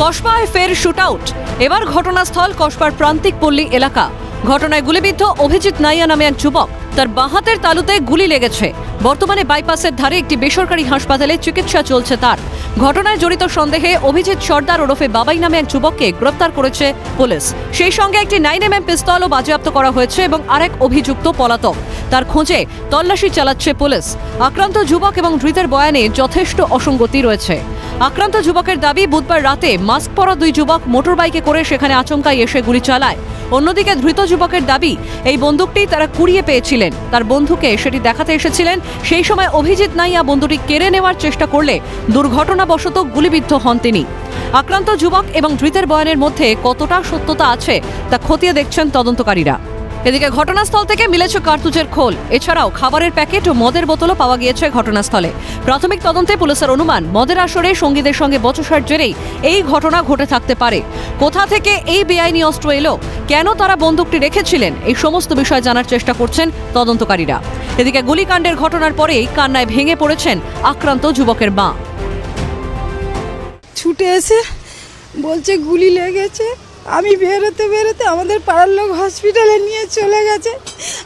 কসবায় ফের শুটআউট। এবার ঘটনাস্থল কসবার প্রান্তিক পল্লী এলাকা। ঘটনায় গুলিবিদ্ধ অভিজিৎ নাইয়া নামে এক যুবক। তার বাহাতের তালুতে গুলি লেগেছে। বর্তমানে বাইপাসের ধারে একটি বেসরকারি হাসপাতালে চিকিৎসা চলছে তার। ঘটনায় জড়িত সন্দেহে অভিজিৎ সর্দার ওরফে বাবাই নামে এক যুবককে গ্রেপ্তার করেছে পুলিশ। সেই সঙ্গে একটি নাইন এম এম পিস্তলও বাজেয়াপ্ত করা হয়েছে এবং আরেক অভিযুক্ত পলাতক। তার খোঁজে তল্লাশি চালাচ্ছে পুলিশ। আক্রান্ত যুবক এবং ধৃতের বয়ানে যথেষ্ট অসঙ্গতি রয়েছে। আক্রান্ত যুবকের দাবি, বুধবার রাতে মাস্ক পরা দুই যুবক মোটরবাইকে করে সেখানে আচমকাই এসে গুলি চালায়। অন্যদিকে ধৃত যুবকের দাবি, এই বন্দুকটি তারা কুড়িয়ে পেয়েছিলেন। তার বন্ধুকে সেটি দেখাতে এসেছিলেন। সেই সময় অভিজিৎ নাইয়া বন্ধুটি কেড়ে নেওয়ার চেষ্টা করলে দুর্ঘটনাবশত গুলিবিদ্ধ হন তিনি। আক্রান্ত যুবক এবং ধৃতের বয়ানের মধ্যে কতটা সত্যতা আছে, তা খতিয়ে দেখছেন তদন্তকারীরা। এদিকে ঘটনাস্থল থেকে মিলেছে কার্তুজের খোল। এছাড়াও খাবারের প্যাকেট ও মদের বোতলও পাওয়া গিয়েছে ঘটনাস্থলে। প্রাথমিক তদন্তে পুলিশের অনুমান, মদের আসরে সঙ্গীদের সঙ্গে বচসার জেরেই এই ঘটনা ঘটে থাকতে পারে। কোথা থেকে এই বেআইনি অস্ত্র এলো? কেন তারা বন্দুকটি রেখেছিলেন? এই সমস্ত বিষয় জানার চেষ্টা করছেন তদন্তকারীরা। এদিকে গুলিকাণ্ডের ঘটনার পরেই কান্নায় ভেঙে পড়েছেন আক্রান্ত যুবকের মা। ছুটে এসে বলছে, গুলি লেগেছে। আমি বেরোতে বেরোতে আমাদের পাড়ার লোক হসপিটালে নিয়ে চলে গেছে।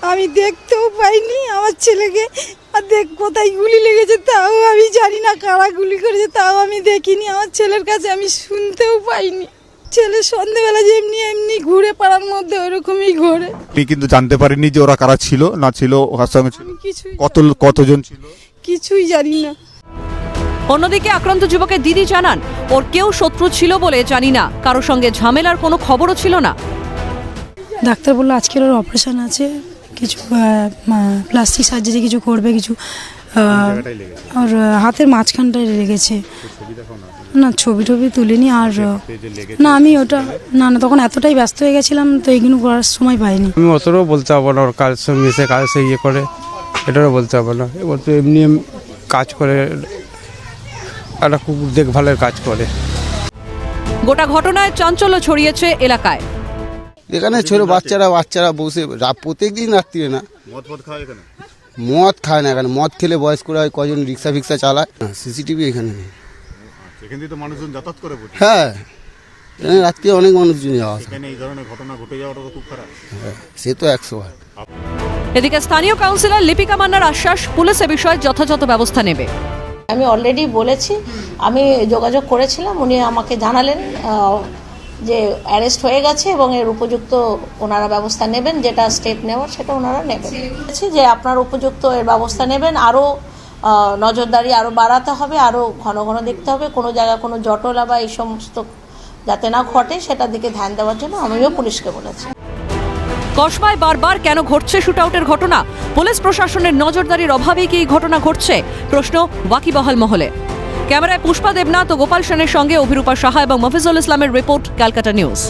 আমি দেখতেও পাইনি আমার ছেলেকে। আর দেখ কোথায় গুলি লেগেছে তাও আমি জানি না কারা গুলি করেছে তাও আমি দেখিনি। আমার ছেলের কাছে আমি শুনতেও পাইনি। ছেলে সন্ধেবেলা যে এমনি এমনি ঘুরে পাড়ার মধ্যে ওরকমই ঘোরে। আপনি কিন্তু জানতে পারেননি যে ওরা কারা ছিল না ছিল ওর সঙ্গে ছিল কিছুই কত কতজন ছিল? কিছুই জানি না। অন্যদিকে আক্রান্ত যুবকের দিদি জানান ওর কেউ শত্রু ছিল বলে জানি না। কারও সঙ্গে ঝামেলার কোনো খবরও ছিল না। ডাক্তার বলল আজকের ওর অপারেশন আছে। কিছু প্লাস্টিক সার্জারি কিছু করবে কিছু আর হাতের মাঝখানটায় লেগেছে। না ছবি টবি তুলিনি আর না আমি ওটা না না তখন এতটাই ব্যস্ত হয়ে গেছিলাম তো এইগুলো করার সময় পাইনি। আমি অতটাও বলতে পারব না ওর কাজ সঙ্গে মিশে কাজ সে ইয়ে করে এটাও বলতে পারব না। এবার তো এমনি এম- কাজ করে একটা কুকুর দেখভালের কাজ করে। গোটা ঘটনায় চাঞ্চল্য ছড়িয়েছে এলাকায়। এখানে ছোট বাচ্চারা বাচ্চারা বসে প্রত্যেকদিন রাত্রিরে না। মদ মদ খাওয়া এখানে? মদ খায় না এখানে মদ খেলে বয়স্করা হয় কজন রিক্সা ফিক্সা চালায়। সিসিটিভি এখানে নেই। এখান থেকে তো মানুষজন যাতায়াত করে হ্যাঁ এখানে রাত্রে অনেক মানুষজন যাওয়া আসে। এখানে এই ধরনের ঘটনা ঘটে যাওয়াটা তো খুব খারাপ। হ্যাঁ, সে তো একশো বার। এদিকে স্থানীয় কাউন্সিলর লিপিকা মান্নার আশ্বাস পুলিশ এ বিষয়ে যথাযথ ব্যবস্থা নেবে। আমি অলরেডি বলেছি, আমি যোগাযোগ করেছিলাম, উনি আমাকে জানালেন যে অ্যারেস্ট হয়ে গেছে এবং এর উপযুক্ত ওনারা ব্যবস্থা নেবেন, যেটা স্টেপ নেওয়ার সেটা ওনারা নেবেন। যে আপনার উপযুক্ত এর ব্যবস্থা নেবেন আরও নজরদারি আরও বাড়াতে হবে আরও ঘন ঘন দেখতে হবে, কোনো জায়গায় কোনো জটলা বা এই সমস্ত যাতে না ঘটে, সেটার দিকে ধ্যান দেওয়ার জন্য আমিও পুলিশকে বলেছি। কসবায় বারবার কেন ঘটছে শুটআউটের ঘটনা? পুলিশ প্রশাসনের নজরদারির অভাবে কি এই ঘটনা ঘটছে? প্রশ্ন ওয়াকিবহাল মহলে। ক্যামেরায় পুষ্পা দেবনাথ ও গোপাল সেনের সঙ্গে অভিরূপা সাহা এবং মফিজুল ইসলামের রিপোর্ট ক্যালকাটা নিউজ।